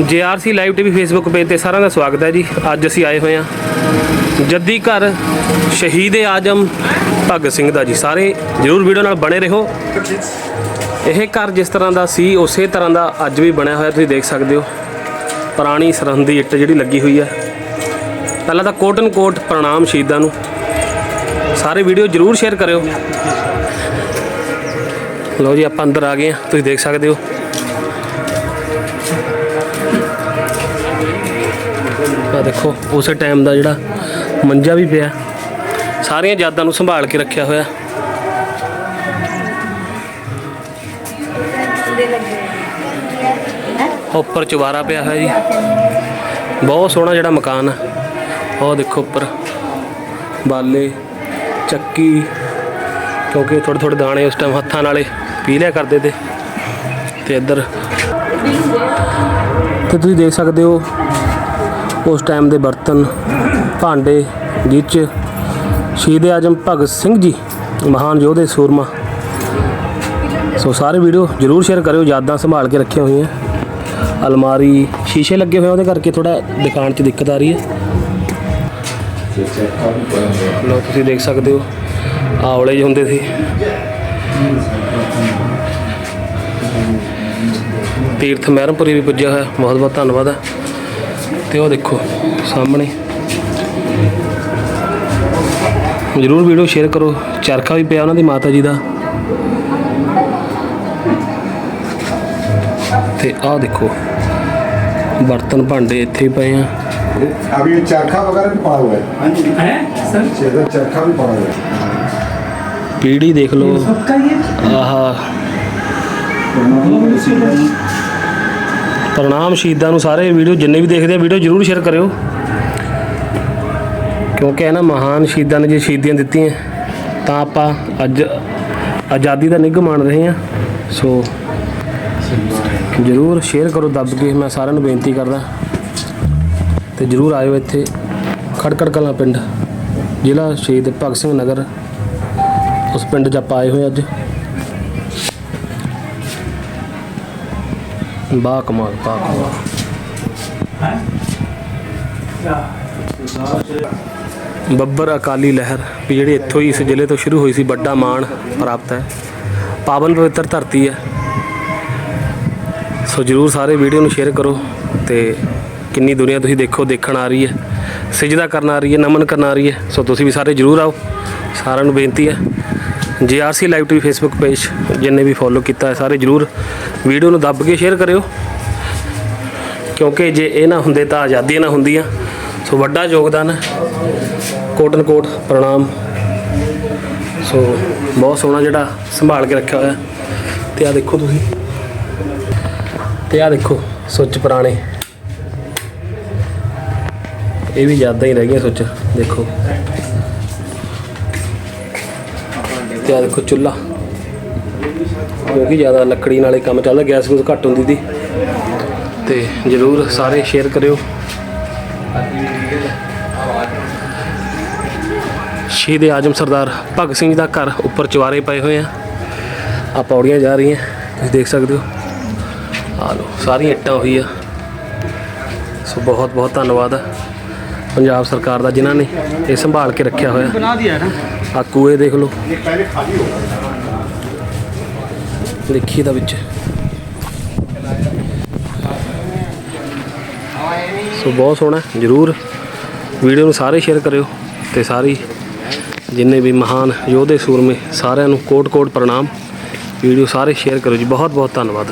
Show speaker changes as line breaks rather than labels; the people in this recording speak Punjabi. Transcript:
JRC live TV Facebook page ਤੇ ਸਾਰਿਆਂ ਦਾ ਸਵਾਗਤ ਹੈ ਜੀ। ਅੱਜ ਅਸੀਂ ਆਏ ਹੋਏ ਹਾਂ ਜੱਦੀ ਘਰ ਸ਼ਹੀਦ ਆਜਮ ਭਗਤ ਸਿੰਘ ਦਾ ਜੀ। ਸਾਰੇ ਜਰੂਰ ਵੀਡੀਓ ਨਾਲ ਬਣੇ ਰਹੋ। ਇਹ ਘਰ ਜਿਸ ਤਰ੍ਹਾਂ ਦਾ ਸੀ, ਉਸੇ ਤਰ੍ਹਾਂ ਦਾ ਅੱਜ ਵੀ ਬਣਿਆ ਹੋਇਆ, ਤੁਸੀਂ ਦੇਖ ਸਕਦੇ ਹੋ। ਪੁਰਾਣੀ ਸਰਹੰਦੀ ਇੱਟ ਜਿਹੜੀ ਲੱਗੀ ਹੋਈ ਹੈ। ਪਹਿਲਾਂ ਤਾਂ ਕੋਟਨ ਕੋਟ ਪ੍ਰਣਾਮ ਸ਼ਹੀਦਾਂ ਨੂੰ। ਸਾਰੇ ਵੀਡੀਓ ਜਰੂਰ ਸ਼ੇਅਰ ਕਰਿਓ। ਲਓ ਜੀ, ਆਪਾਂ ਅੰਦਰ ਆ ਗਏ ਹਾਂ। ਤੁਸੀਂ ਦੇਖ ਸਕਦੇ ਹੋ। ਆ ਦੇਖੋ, ਉਸੇ ਟਾਈਮ ਦਾ ਜਿਹੜਾ ਮੰਜਾ ਵੀ ਪਿਆ। ਸਾਰੀਆਂ ਯਾਦਾਂ ਨੂੰ ਸੰਭਾਲ ਕੇ ਰੱਖਿਆ ਹੋਇਆ। ਉੱਪਰ ਚੁਬਾਰਾ ਪਿਆ ਹੋਇਆ ਜੀ। ਬਹੁਤ ਸੋਹਣਾ ਜਿਹੜਾ ਮਕਾਨ ਆ। ਉਹ ਦੇਖੋ ਉੱਪਰ, ਬਾਲੇ, ਚੱਕੀ, ਕਿਉਂਕਿ ਥੋੜੇ ਥੋੜੇ ਦਾਣੇ ਉਸ ਟਾਈਮ ਹੱਥਾਂ ਨਾਲੇ ਪੀ ਲਿਆ ਕਰਦੇ ਤੇ। ਤੇ ਇੱਧਰ, ਤੇ ਤੁਸੀਂ ਦੇਖ ਸਕਦੇ ਹੋ ਉਸ ਟਾਈਮ ਦੇ ਬਰਤਨ, ਭਾਂਡੇ ਜਿਹ 'ਚ ਸ਼ਹੀਦ ਆਜਮ ਭਗਤ ਸਿੰਘ ਜੀ, ਮਹਾਨ ਯੋਧੇ ਸੂਰਮਾ। ਸੋ ਸਾਰੇ ਵੀਡੀਓ ਜਰੂਰ ਸ਼ੇਅਰ ਕਰਿਓ, ਯਾਦਾਂ ਸੰਭਾਲ ਕੇ ਰੱਖੀਆਂ ਹੋਈਆਂ। ਅਲਮਾਰੀ, ਸ਼ੀਸ਼ੇ ਲੱਗੇ ਹੋਏ ਉਹਦੇ ਕਰਕੇ ਥੋੜਾ ਦੁਕਾਨ 'ਚ ਦਿੱਕਤ ਆ ਰਹੀ ਹੈ। ਲੋ ਤੁਸੀਂ ਦੇਖ ਸਕਦੇ ਹੋ, ਆਵਲੇ ਜਿਹੇ ਹੁੰਦੇ ਸੀ। ਤੀਰਥ ਮਹਿਰਮਪੁਰੀ ਵੀ ਪੁੱਜਿਆ ਹੋਇਆ ਬਹੁਤ ਬਹੁਤ ਧੰਨਵਾਦ। ਹੈ ਤੇ ਉਹ ਦੇਖੋ ਸਾਹਮਣੇ ਜਰੂਰ ਵੀਡੀਓ ਸ਼ੇਅਰ ਕਰੋ ਚਰਖਾ ਵੀ ਪਿਆ ਉਹਨਾਂ ਦੀ ਮਾਤਾ ਜੀ ਦਾ ਤੇ ਆਹ ਦੇਖੋ ਬਰਤਨ ਭਾਂਡੇ ਇੱਥੇ ਹੀ ਪਏ ਆ
अभी ये चरखा वगैरह भी पड़ा हुआ है
है सर
इधर चरखा भी पड़ा हुआ है
ਪੀੜੀ ਦੇਖ ਲਓ
सबका ये
ਆਹ ਪ੍ਰਣਾਮ ਸ਼ਹੀਦਾਂ ਨੂੰ ਸਾਰੇ ਵੀਡੀਓ ਜਿੰਨੇ ਵੀ ਦੇਖਦੇ ਆ, ਵੀਡੀਓ ਜਰੂਰ ਸ਼ੇਅਰ ਕਰਿਓ। ਕਿਉਂਕਿ ਇਹ ਨਾ ਮਹਾਨ ਸ਼ਹੀਦਾਂ ਨੇ ਜੇ ਸ਼ਹੀਦੀਆਂ ਦਿੱਤੀਆਂ, ਤਾਂ ਆਪਾਂ ਅੱਜ ਆਜ਼ਾਦੀ ਦਾ ਨਿੱਘ ਮਾਣ ਰਹੇ ਹਾਂ। ਸੋ ਜਰੂਰ ਸ਼ੇਅਰ ਕਰੋ, ਦੱਬ ਕੇ ਮੈਂ ਸਾਰਿਆਂ ਨੂੰ ਬੇਨਤੀ ਕਰਦਾ। ਤੇ ਜਰੂਰ ਆਇਓ ਇੱਥੇ, ਖੜਕੜ ਕਲਾਂ ਪਿੰਡ, ਜ਼ਿਲ੍ਹਾ ਸ਼ਹੀਦ ਭਗਤ ਸਿੰਘ ਨਗਰ। ਉਸ ਪਿੰਡ 'ਚ ਆਪਾਂ ਆਏ ਹੋਏ ਅੱਜ। ਬਾ ਕਮਾਲ ਬਾ ਕਮਾਲ। ਬੱਬਰ ਅਕਾਲੀ ਲਹਿਰ ਵੀ ਜਿਹੜੀ ਇੱਥੋਂ ਹੀ ਇਸ ਜ਼ਿਲ੍ਹੇ ਤੋਂ ਸ਼ੁਰੂ ਹੋਈ ਸੀ, ਵੱਡਾ ਮਾਣ ਪ੍ਰਾਪਤ ਹੈ। ਪਾਵਨ ਪਵਿੱਤਰ ਧਰਤੀ ਹੈ। ਸੋ ਜਰੂਰ ਸਾਰੇ ਵੀਡੀਓ ਨੂੰ ਸ਼ੇਅਰ ਕਰੋ ਤੇ ਕਿੰਨੀ ਦੁਨੀਆ ਤੁਸੀਂ ਦੇਖੋ, ਦੇਖਣ ਆ ਰਹੀ ਹੈ, ਸਜਦਾ ਕਰਨ ਆ ਰਹੀ ਹੈ, ਨਮਨ ਕਰਨ ਆ ਰਹੀ ਹੈ। ਸੋ ਤੁਸੀਂ ਵੀ ਸਾਰੇ ਜਰੂਰ ਆਓ। ਸਾਰਿਆਂ ਨੂੰ ਬੇਨਤੀ ਹੈ। GRC live TV Facebook page ਜਿੰਨੇ ਵੀ ਫੋਲੋ ਕੀਤਾ ਹੈ, ਸਾਰੇ ਜਰੂਰ ਵੀਡੀਓ ਨੂੰ ਦੱਬ ਕੇ ਸ਼ੇਅਰ ਕਰਿਓ। ਕਿਉਂਕਿ ਜੇ ਇਹ ਨਾ ਹੁੰਦੇ ਤਾਂ ਆਜ਼ਾਦੀ ਨਾ ਹੁੰਦੀਆਂ। ਸੋ ਵੱਡਾ ਯੋਗਦਾਨ ਹੈ। ਕੋਟਨ ਕੋਟ ਪ੍ਰਣਾਮ। ਸੋ ਬਹੁਤ ਸੋਹਣਾ ਜਿਹੜਾ ਸੰਭਾਲ ਕੇ ਰੱਖਿਆ ਹੋਇਆ ਤੇ ਆ ਦੇਖੋ ਤੁਸੀਂ। ਤੇ ਆ ਦੇਖੋ, ਸੁੱਚ ਪੁਰਾਣੇ। ਇਹ ਵੀ ਯਾਦਾਂ ਹੀ ਰਹਿ ਗਈਆਂ ਸੁੱਚ, ਦੇਖੋ। ਤੇ ਆ ਦੇਖੋ ਚੁੱਲ੍ਹਾ। ਕਿਉਂਕਿ ਜ਼ਿਆਦਾ ਲੱਕੜੀ ਨਾਲੇ ਕੰਮ ਚੱਲਦਾ, ਗੈਸ ਗੂਸ ਘੱਟ ਹੁੰਦੀ ਦੀ। ਤੇ ਜਰੂਰ ਸਾਰੇ ਸ਼ੇਅਰ ਕਰਿਓ। ਸ਼ਹੀਦ ਆਜਮ ਸਰਦਾਰ ਭਗਤ ਸਿੰਘ ਦਾ ਘਰ ਉੱਪਰ ਚਵਾਰੇ ਪਏ ਹੋਏ ਆ। ਆ ਪੌੜੀਆਂ ਜਾ ਰਹੀਆਂ, ਤੁਸੀਂ ਦੇਖ ਸਕਦੇ ਹੋ। ਆ ਲੋ ਸਾਰੀਆਂ ਇੱਟਾਂ ਹੋਈ ਆ। ਸੋ ਬਹੁਤ ਬਹੁਤ ਧੰਨਵਾਦ ਪੰਜਾਬ ਸਰਕਾਰ ਦਾ ਜਿਨ੍ਹਾਂ ਨੇ ਇਹ ਸੰਭਾਲ ਕੇ ਰੱਖਿਆ ਹੋਇਆ। ਆ ਕੂਏ ਦੇਖ ਲਓ।
ਇਹ ਪਹਿਲੇ ਖਾਲੀ ਹੋ ਗਿਆ
ਦੇਖੀ ਦਾ ਵਿੱਚ। ਸੋ ਬਹੁਤ ਸੋਹਣਾ ਜਰੂਰ ਵੀਡੀਓ ਨੂੰ ਸਾਰੇ ਸ਼ੇਅਰ ਕਰਿਓ ਤੇ ਸਾਰੀ ਜਿੰਨੇ ਵੀ ਮਹਾਨ ਯੋਧੇ ਸੂਰਮੇ ਸਾਰਿਆਂ ਨੂੰ ਕੋਟ-ਕੋਟ ਪ੍ਰਣਾਮ। ਵੀਡੀਓ ਸਾਰੇ ਸ਼ੇਅਰ ਕਰਿਓ ਜੀ ਬਹੁਤ ਬਹੁਤ ਧੰਨਵਾਦ।